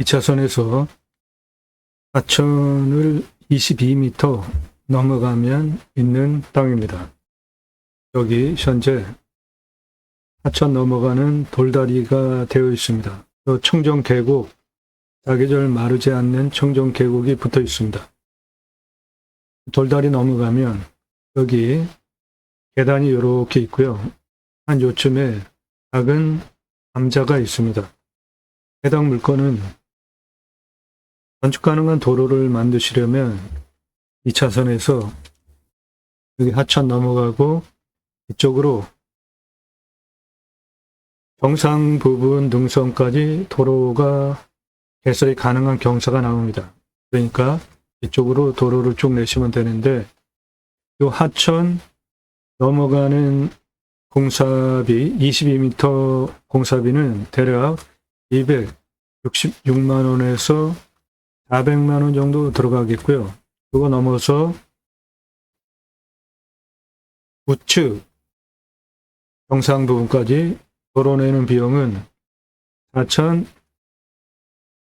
2차선에서 하천을 22m 넘어가면 있는 땅입니다. 여기 현재 하천 넘어가는 돌다리가 되어 있습니다. 또 청정 계곡, 사계절 마르지 않는 청정 계곡이 붙어 있습니다. 돌다리 넘어가면 여기 계단이 이렇게 있고요. 한 요쯤에 작은 감자가 있습니다. 해당 물건은 건축 가능한 도로를 만드시려면 2차선에서 여기 하천 넘어가고 이쪽으로 정상 부분 능선까지 도로가 개설이 가능한 경사가 나옵니다. 그러니까 이쪽으로 도로를 쭉 내시면 되는데 이 하천 넘어가는 공사비 22m 공사비는 대략 266만 원에서 400만 원 정도 들어가겠고요. 그거 넘어서 우측 정상 부분까지 도로내는 비용은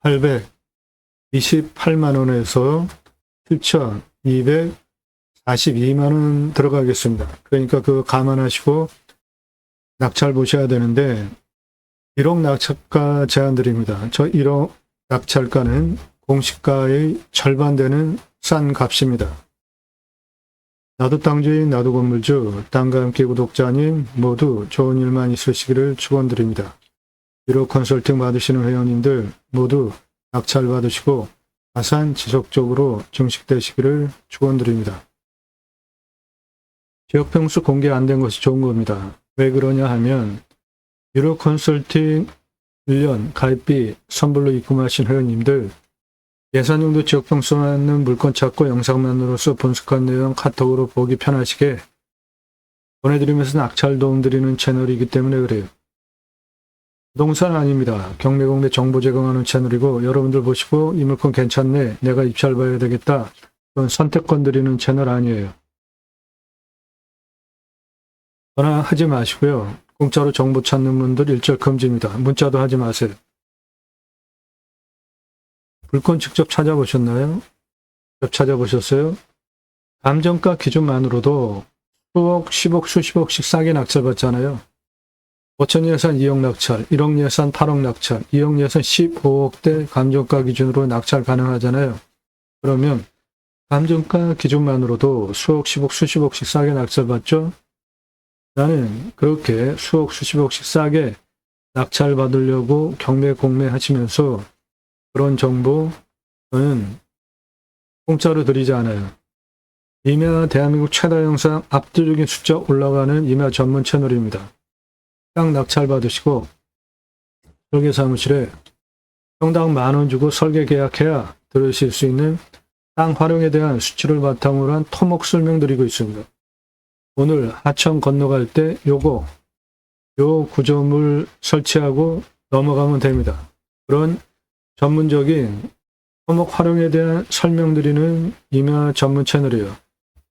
4,828만 원에서 7,242만 원 들어가겠습니다. 그러니까 그거 감안하시고 낙찰 보셔야 되는데 1억 낙찰가 제한 드립니다. 저 1억 낙찰가는 공시가의 절반 되는 싼 값입니다. 나도 땅주인 나도 건물주 땅과 함께 구독자님 모두 좋은 일만 있으시기를 축원드립니다. 1억 컨설팅 받으시는 회원님들 모두 낙찰 받으시고 가산 지속적으로 증식되시기를 축원드립니다. 지역 평수 공개 안 된 것이 좋은 겁니다. 왜 그러냐 하면 유로 컨설팅 1년 가입비 선불로 입금하신 회원님들 예산용도 지역 평수 맞는 물건 찾고 영상만으로서 분석한 내용 카톡으로 보기 편하시게 보내드리면서 낙찰 도움 드리는 채널이기 때문에 그래요. 부동산 아닙니다. 경매공매 정보 제공하는 채널이고 여러분들 보시고 이 물건 괜찮네 내가 입찰 봐야 되겠다 그런 선택권 드리는 채널 아니에요. 전화하지 마시고요. 공짜로 정보 찾는 분들 일절 금지입니다. 문자도 하지 마세요. 물건 직접 찾아보셨나요? 직접 찾아보셨어요? 감정가 기준만으로도 수억, 10억, 수십억씩 싸게 낙찰받잖아요. 5천 예산 2억 낙찰, 1억 예산 8억 낙찰, 2억 예산 15억대 감정가 기준으로 낙찰 가능하잖아요. 그러면 감정가 기준만으로도 수억, 10억, 수십억씩 싸게 낙찰받죠? 나는 그렇게 수억, 수십억씩 싸게 낙찰 받으려고 경매, 공매 하시면서 그런 정보 저는 공짜로 드리지 않아요. 임야 대한민국 최다 영상 압도적인 숫자 올라가는 임야 전문 채널입니다. 땅 낙찰 받으시고 설계 사무실에 평당 만 원 주고 설계 계약해야 들으실 수 있는 땅 활용에 대한 수치를 바탕으로 한 토목 설명드리고 있습니다. 오늘 하천 건너갈 때 요거 요 구조물 설치하고 넘어가면 됩니다. 그런 전문적인 토목 활용에 대한 설명드리는 임야 전문 채널이에요.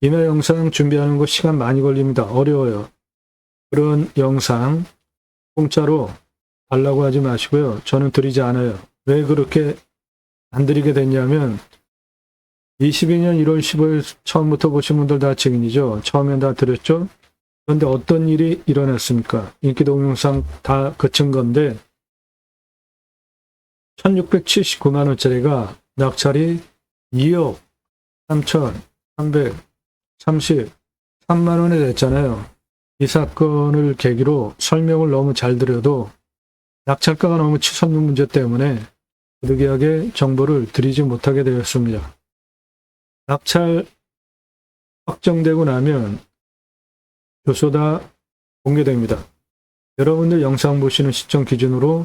임야 영상 준비하는 거 시간 많이 걸립니다. 어려워요. 그런 영상 공짜로 달라고 하지 마시고요. 저는 드리지 않아요. 왜 그렇게 안 드리게 됐냐면 22년 1월 15일 처음부터 보신 분들 다 증인이죠. 처음엔 다 드렸죠. 그런데 어떤 일이 일어났습니까? 인기 동영상 다 그친 건데 1679만 원짜리가 낙찰이 2억 3,333만 원에 됐잖아요. 이 사건을 계기로 설명을 너무 잘 드려도 낙찰가가 너무 치솟는 문제 때문에 부득이하게 정보를 드리지 못하게 되었습니다. 낙찰 확정되고 나면 교소 다 공개됩니다. 여러분들 영상 보시는 시점 기준으로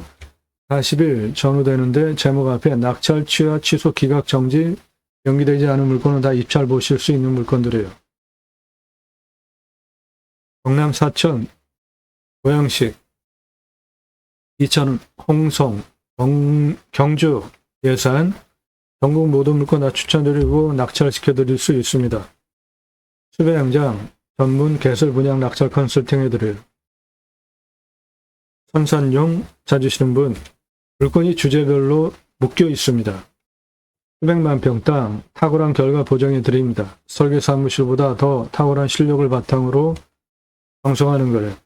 40일 전후되는데 제목 앞에 낙찰 취하 취소 기각 정지 연기되지 않은 물건은 다 입찰 보실 수 있는 물건들이에요. 경남 사천 고양식 이천 홍성 경, 경주 예산 전국 모든 물건 다 추천드리고 낙찰시켜드릴 수 있습니다. 수배양장 전문 개설 분양 낙찰 컨설팅 해드려요. 선산용 찾으시는 분 물건이 주제별로 묶여 있습니다. 수백만 평 땅 탁월한 결과 보장해 드립니다. 설계 사무실보다 더 탁월한 실력을 바탕으로 방송하는 거예요.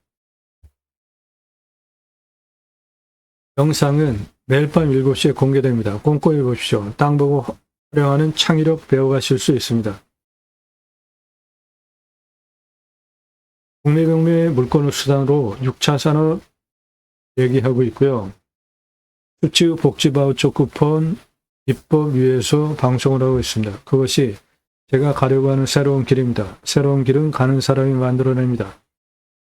영상은 매일 밤 7시에 공개됩니다. 꼼꼼히 보십시오. 땅 보고 활용하는 창의력 배워가실 수 있습니다. 국내 경매 물건을 수단으로 6차 산업 얘기하고 있고요. 수치 복지 바우처 쿠폰 입법 위해서 방송을 하고 있습니다. 그것이 제가 가려고 하는 새로운 길입니다. 새로운 길은 가는 사람이 만들어냅니다.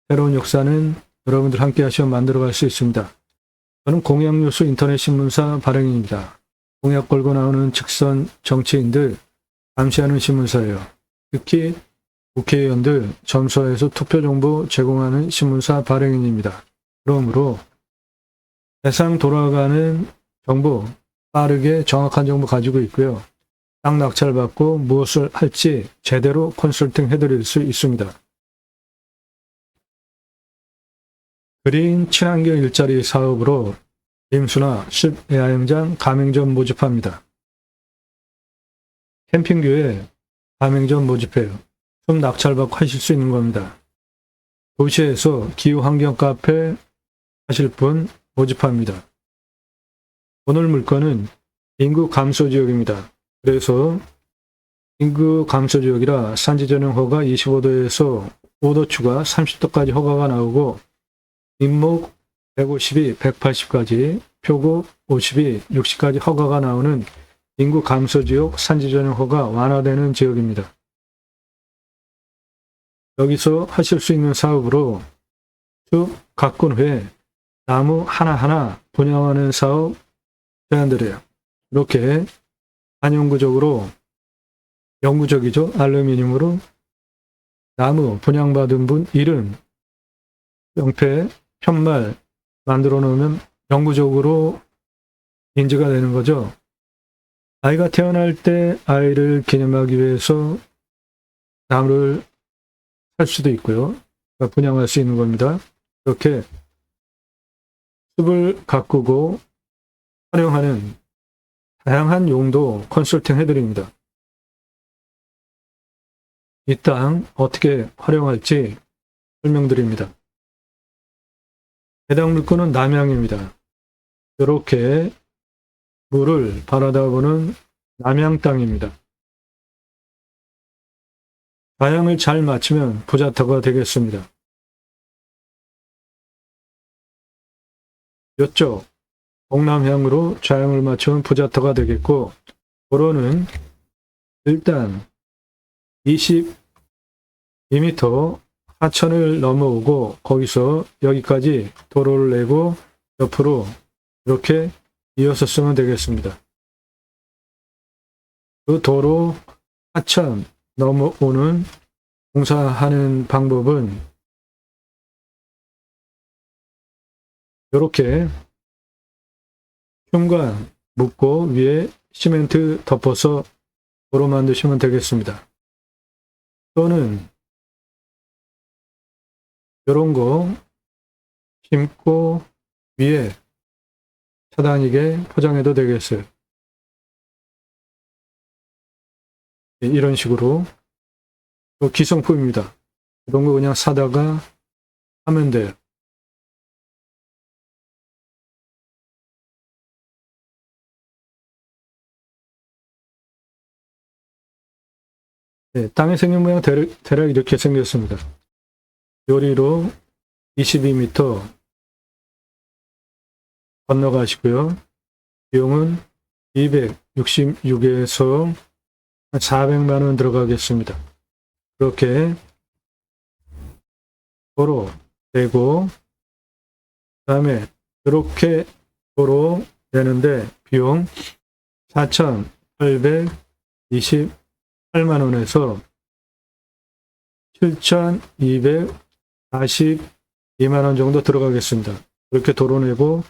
새로운 역사는 여러분들 함께 하시면 만들어갈 수 있습니다. 저는 공약뉴스 인터넷 신문사 발행인입니다. 공약 걸고 나오는 직선 정치인들 감시하는 신문사예요. 특히 국회의원들 점수에서 투표 정보 제공하는 신문사 발행인입니다. 그러므로 세상 돌아가는 정보 빠르게 정확한 정보 가지고 있고요. 땅 낙찰 받고 무엇을 할지 제대로 컨설팅 해드릴 수 있습니다. 그린 친환경 일자리 사업으로 임수나 10야영장 가맹점 모집합니다. 캠핑교에 가맹점 모집해요. 좀 낙찰받고 하실 수 있는 겁니다. 도시에서 기후환경 카페 하실 분 모집합니다. 오늘 물건은 인구 감소 지역입니다. 그래서 인구 감소 지역이라 산지 전용 허가 25도에서 5도 추가 30도까지 허가가 나오고 민목 152, 180까지 표고 52, 60까지 허가가 나오는 인구 감소 지역 산지 전용 허가 완화되는 지역입니다. 여기서 하실 수 있는 사업으로 쭉 가꾼 후에 나무 하나하나 분양하는 사업 제안드려요. 이렇게 반영구적으로 영구적이죠. 알루미늄으로 나무 분양받은 분 이름, 명패, 편말 만들어 놓으면 영구적으로 인지가 되는 거죠. 아이가 태어날 때 아이를 기념하기 위해서 나무를 살 수도 있고요. 그러니까 분양할 수 있는 겁니다. 이렇게 숲을 가꾸고 활용하는 다양한 용도 컨설팅 해드립니다. 이 땅 어떻게 활용할지 설명드립니다. 해당 물건은 남양입니다. 이렇게 물을 바라다보는 남양 땅입니다. 방향을 잘 맞추면 부자터가 되겠습니다. 이쪽 동남향으로 좌향을 맞추면 부자터가 되겠고 도로는 일단 22m 하천을 넘어오고 거기서 여기까지 도로를 내고 옆으로 이렇게 이어서 쓰면 되겠습니다. 그 도로 하천 넘어오는 공사하는 방법은 이렇게 흉관 묶고 위에 시멘트 덮어서 도로 만드시면 되겠습니다. 또는 이런 거 심고 위에 차단이게 포장해도 되겠어요. 네, 이런 식으로 또 기성품입니다. 이런 거 그냥 사다가 하면 돼요. 네, 땅의 생긴 모양 대략, 대략 이렇게 생겼습니다. 요리로 22m 건너가시고요. 비용은 266에서 400만 원 들어가겠습니다. 이렇게 도로 되고 그다음에 이렇게 도로 되는데 비용 4,828만 원에서 7,242만 원 정도 들어가겠습니다. 이렇게 도로 내고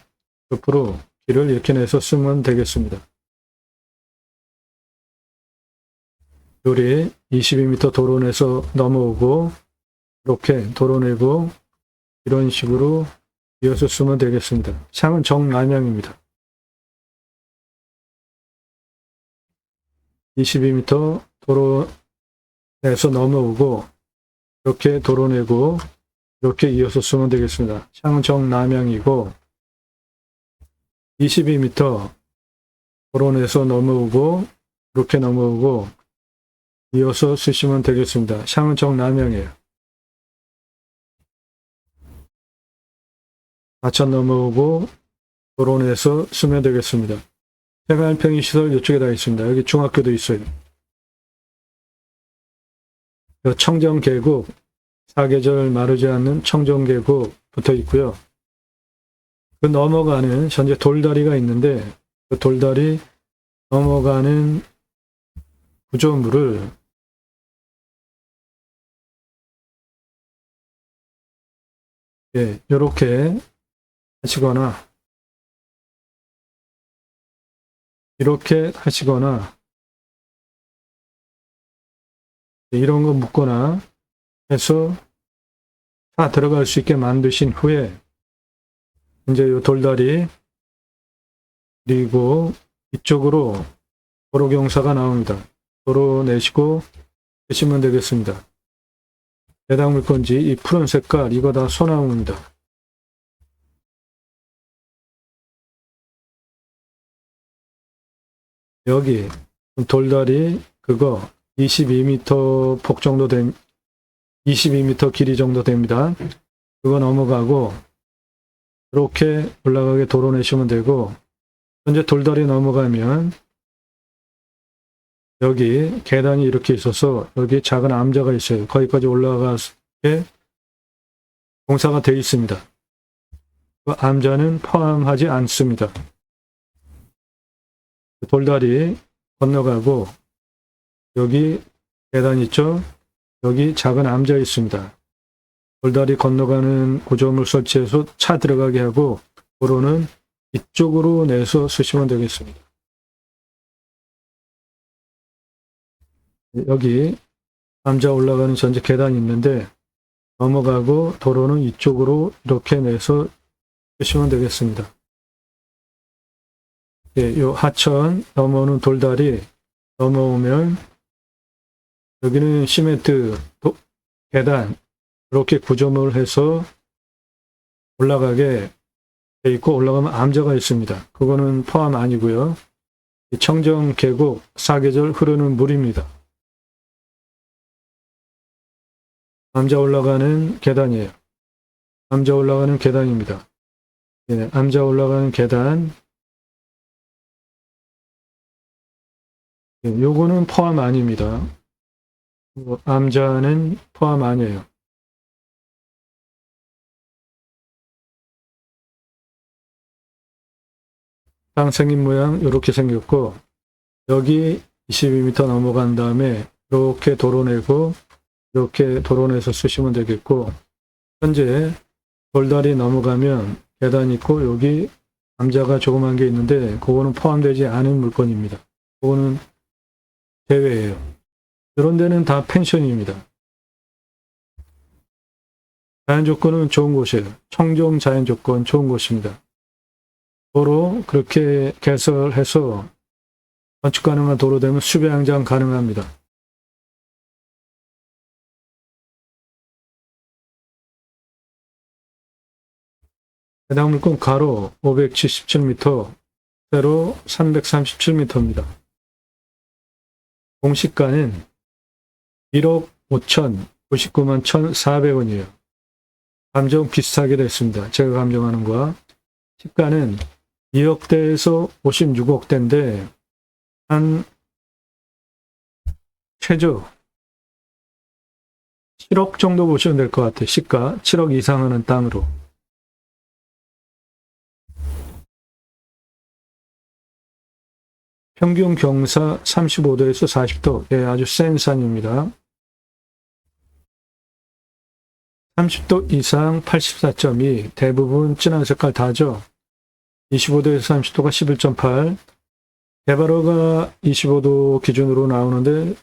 옆으로 길을 이렇게 내서 쓰면 되겠습니다. 요리 22m 도로 내서 넘어오고 이렇게 도로 내고 이런 식으로 이어서 쓰면 되겠습니다. 창은 정남향입니다. 22m 도로에서 넘어오고 이렇게 도로 내고 이렇게 이어서 쓰면 되겠습니다. 향정 남양이고 22m 도로 내서 넘어오고 이렇게 넘어오고 이어서 쓰시면 되겠습니다. 향정 남양이에요. 하천 넘어오고 도로 내서 쓰면 되겠습니다. 생활 편의시설 이쪽에 다 있습니다. 여기 중학교도 있어요. 요 청정계곡, 사계절 마르지 않는 청정계곡 붙어 있고요. 그 넘어가는 현재 돌다리가 있는데 그 돌다리 넘어가는 구조물을 예, 이렇게 하시거나 이렇게 하시거나 이런 거 묶거나 해서 다 들어갈 수 있게 만드신 후에 이제 이 돌다리 그리고 이쪽으로 도로 경사가 나옵니다. 도로 내시고 하시면 되겠습니다. 해당 물건지 이 푸른 색깔 이거 다 소나무입니다. 여기 돌다리 그거 22m 폭 정도 된 22m 길이 정도 됩니다. 그거 넘어가고 이렇게 올라가게 도로 내시면 되고 현재 돌다리 넘어가면 여기 계단이 이렇게 있어서 여기 작은 암자가 있어요. 거기까지 올라가게 공사가 되어 있습니다. 그 암자는 포함하지 않습니다. 돌다리 건너가고 여기 계단 있죠? 여기 작은 암자 있습니다. 돌다리 건너가는 구조물 설치해서 차 들어가게 하고 도로는 이쪽으로 내서 쓰시면 되겠습니다. 여기 암자 올라가는 전체 계단이 있는데 넘어가고 도로는 이쪽으로 이렇게 내서 쓰시면 되겠습니다. 예, 요 하천 넘어오는 돌다리 넘어오면 여기는 시멘트 도- 계단 이렇게 구조물을 해서 올라가게 돼 있고 올라가면 암자가 있습니다. 그거는 포함 아니고요. 이 청정 계곡 사계절 흐르는 물입니다. 암자 올라가는 계단이에요. 암자 올라가는 계단입니다. 예, 암자 올라가는 계단 예, 요거는 포함 아닙니다. 뭐, 암자는 포함 아니에요. 땅 생긴 모양 이렇게 생겼고 여기 22m 넘어간 다음에 이렇게 도로내고 이렇게 도로내서 쓰시면 되겠고 현재 돌다리 넘어가면 계단 있고 여기 암자가 조그만 게 있는데 그거는 포함되지 않은 물건입니다. 그거는 대회예요. 이런 데는 다 펜션입니다. 자연 조건은 좋은 곳이에요. 청정 자연 조건 좋은 곳입니다. 도로 그렇게 개설해서 건축 가능한 도로 되면 수배 양장 가능합니다. 해당 물건 가로 577m, 세로 337m입니다. 공시가는 1억 5천 99만 1,400원이에요. 감정 비슷하게 됐습니다. 제가 감정하는 거와 시가는 2억대에서 56억대인데 한 최저 7억 정도 보시면 될 것 같아요. 시가 7억 이상 하는 땅으로. 평균 경사 35도에서 40도. 예, 아주 센 산입니다. 30도 이상 84.2. 대부분 진한 색깔 다죠. 25도에서 30도가 11.8. 개발허가 25도 기준으로 나오는데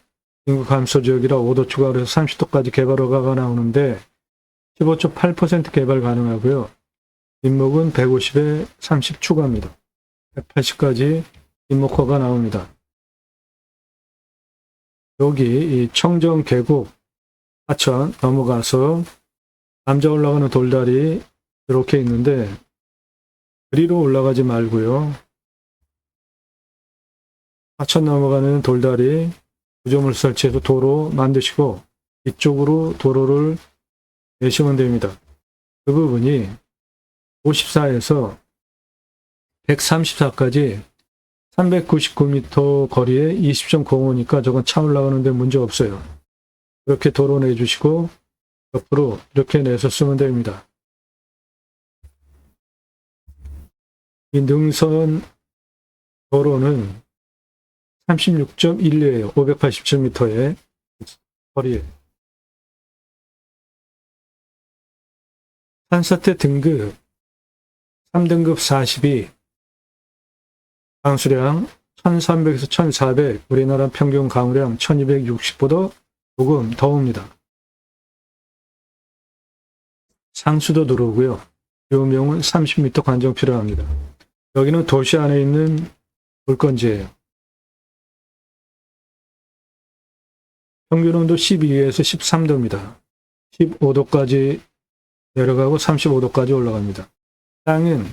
인구 감소 지역이라 5도 추가로 해서 30도까지 개발허가가 나오는데 15.8% 개발 가능하고요. 인목은 150에 30 추가입니다. 180까지 인목허가 나옵니다. 여기 이 청정 계곡 하천 넘어가서 남자 올라가는 돌다리 이렇게 있는데 그리로 올라가지 말고요. 하천 넘어가는 돌다리 구조물 설치해서 도로 만드시고 이쪽으로 도로를 내시면 됩니다. 그 부분이 54에서 134까지 399m 거리에 20.05니까 저건 차 올라가는데 문제 없어요. 이렇게 도로 내주시고 옆으로 이렇게 내서 쓰면 됩니다. 이 능선 도로는 36.12예요. 587m의 거리에. 산사태 등급 3등급 42 강수량 1300에서 1400 우리나라 평균 강우량 1260보다 조금 더웁니다. 상수도 들어오고요. 요명은 30m 관정 필요합니다. 여기는 도시 안에 있는 물건지예요. 평균 온도 12에서 13도입니다. 15도까지 내려가고 35도까지 올라갑니다. 땅은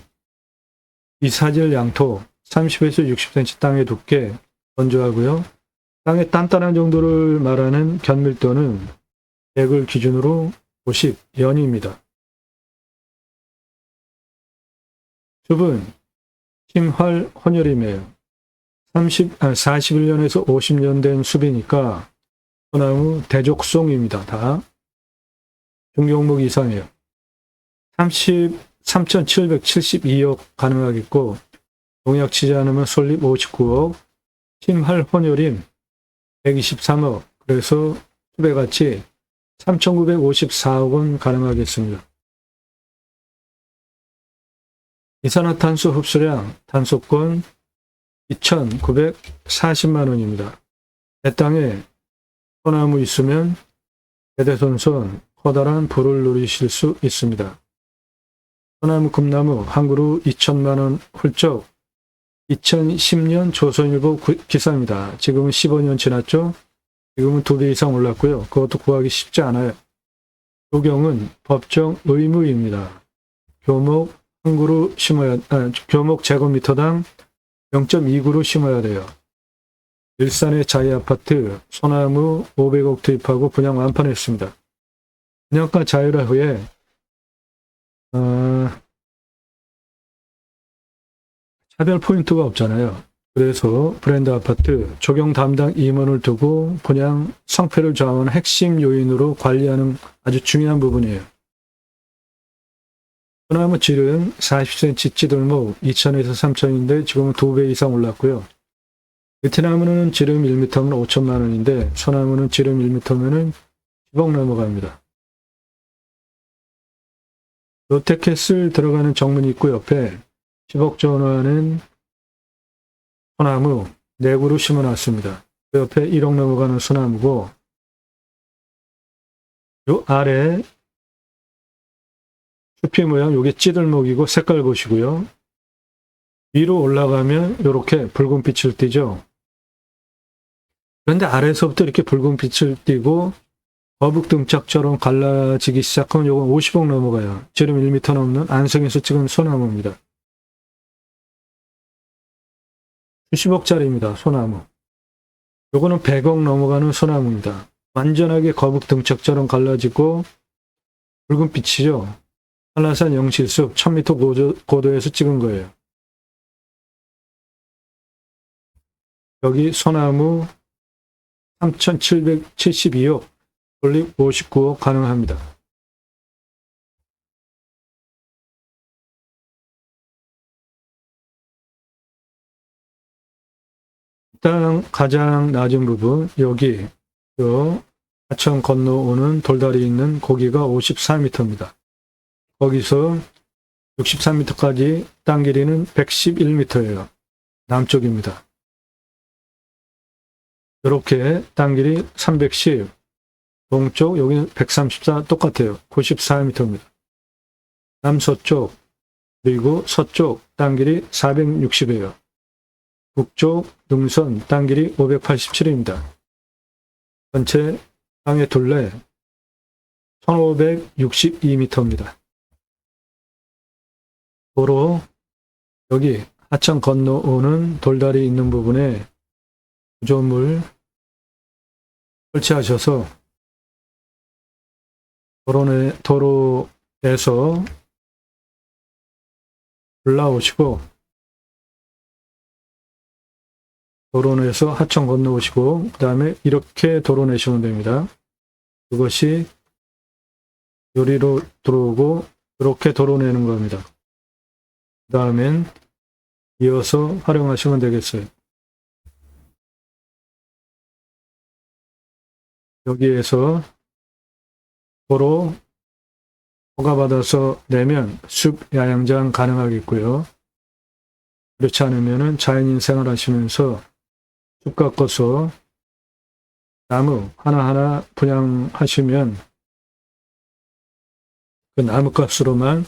이사질 양토 30에서 60cm 땅의 두께 건조하고요. 땅의 단단한 정도를 말하는 견밀도는 100을 기준으로 50 연입니다. 숲은 심활 혼혈임이에요. 30, 아, 41년에서 50년 된 숲이니까 소나무 대족송입니다. 다 중종목 이상이에요. 30, 3,772억 가능하겠고 농약 치지 않으면 솔립 59억, 심할 혼혈임 123억, 그래서 숲에같이 3,954억 원 가능하겠습니다. 이산화탄소 흡수량 단속권 2,940만 원입니다. 내 땅에 소나무 있으면 대대손손 커다란 부를 누리실 수 있습니다. 소나무 금나무 한 그루 2천만 원 훌쩍 2010년 조선일보 구- 기사입니다. 지금은 15년 지났죠? 지금은 두 배 이상 올랐고요. 그것도 구하기 쉽지 않아요. 조경은 법정 의무입니다. 교목 한 그루 심어야, 아, 교목 제곱미터당 0.2그루 심어야 돼요. 일산의 자이 아파트 소나무 500억 투입하고 분양 완판했습니다. 분양가 자유화 후에 어, 차별 포인트가 없잖아요. 그래서 브랜드 아파트 적용 담당 임원을 두고 분양 성패를 좌우하는 핵심 요인으로 관리하는 아주 중요한 부분이에요. 소나무 질은 40cm 찌들목 2,000에서 3,000인데 지금은 2배 이상 올랐고요. 베트나무는 지름 1m면 5천만 원인데 소나무는 지름 1m면은 10억 넘어갑니다. 롯데캐슬 들어가는 정문 입구 옆에 10억 전화는 소나무 4그루 심어놨습니다. 그 옆에 1억 넘어가는 소나무고 요 아래 숲의 모양 요게 찌들목이고 색깔 보시고요. 위로 올라가면 이렇게 붉은 빛을 띠죠. 그런데 아래서부터 이렇게 붉은 빛을 띠고 거북등짝처럼 갈라지기 시작하면 요건 50억 넘어가요. 지름 1m 넘는 안성에서 찍은 소나무입니다. 70억짜리입니다. 소나무. 요거는 100억 넘어가는 소나무입니다. 완전하게 거북등짝처럼 갈라지고 붉은 빛이죠. 한라산 영실숲 1000m 고도, 고도에서 찍은 거예요. 여기 소나무 3772억, 솔립 59억 가능합니다. 일단 가장 낮은 부분 여기 요 하천 건너오는 돌다리 있는 고기가 54m입니다. 거기서 63m까지 땅 길이는 111m예요. 남쪽입니다. 이렇게 땅 길이 310, 동쪽 여기는 134 똑같아요. 94m입니다. 남서쪽 그리고 서쪽 땅 길이 460이에요. 북쪽 능선 땅 길이 587입니다. 전체 땅의 둘레 1562m입니다. 도로 여기 하천 건너오는 돌다리 있는 부분에 구조물 설치하셔서 도로내, 도로에서 올라오시고 도로내에서 하천 건너오시고 그 다음에 이렇게 도로내시면 됩니다. 그것이 요리로 들어오고 이렇게 도로내는 겁니다. 그 다음엔 이어서 활용하시면 되겠어요. 여기에서 도로 허가받아서 내면 숲 야영장 가능하겠고요. 그렇지 않으면은 자연인 생활하시면서 숲 가꿔서 나무 하나하나 분양하시면 그 나무 값으로만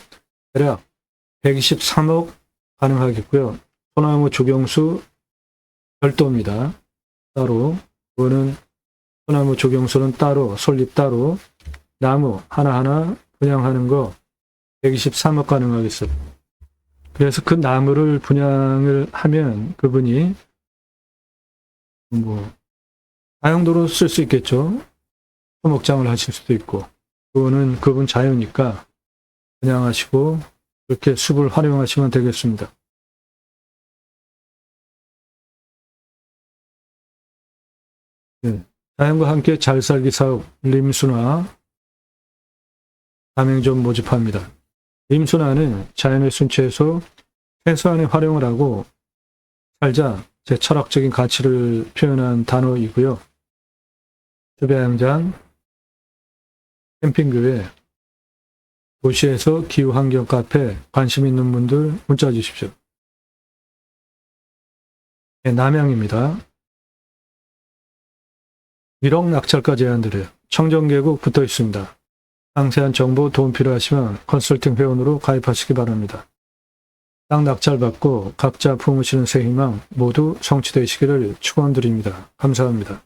대략 123억 가능하겠고요. 소나무 조경수 별도입니다. 따로 그거는 소나무 조경수는 따로 설립 따로 나무 하나하나 분양하는 거 123억 가능하겠어요. 그래서 그 나무를 분양을 하면 그분이 뭐 다용도로 쓸 수 있겠죠. 토목장을 하실 수도 있고 그거는 그분 자유니까 분양하시고 그렇게 숲을 활용하시면 되겠습니다. 네. 자연과 함께 잘 살기 사업 림순화 가맹점 모집합니다. 림순화는 자연의 순체에서 최소한의 활용을 하고 살자 제 철학적인 가치를 표현한 단어이고요. 주배양장, 캠핑교회, 도시에서 기후환경 카페 관심 있는 분들 문자 주십시오. 네, 남양입니다. 1억 낙찰까지 제한드려요. 청정계곡 붙어 있습니다. 상세한 정보 도움 필요하시면 컨설팅 회원으로 가입하시기 바랍니다. 땅 낙찰 받고 각자 품으시는 새 희망 모두 성취되시기를 축원드립니다. 감사합니다.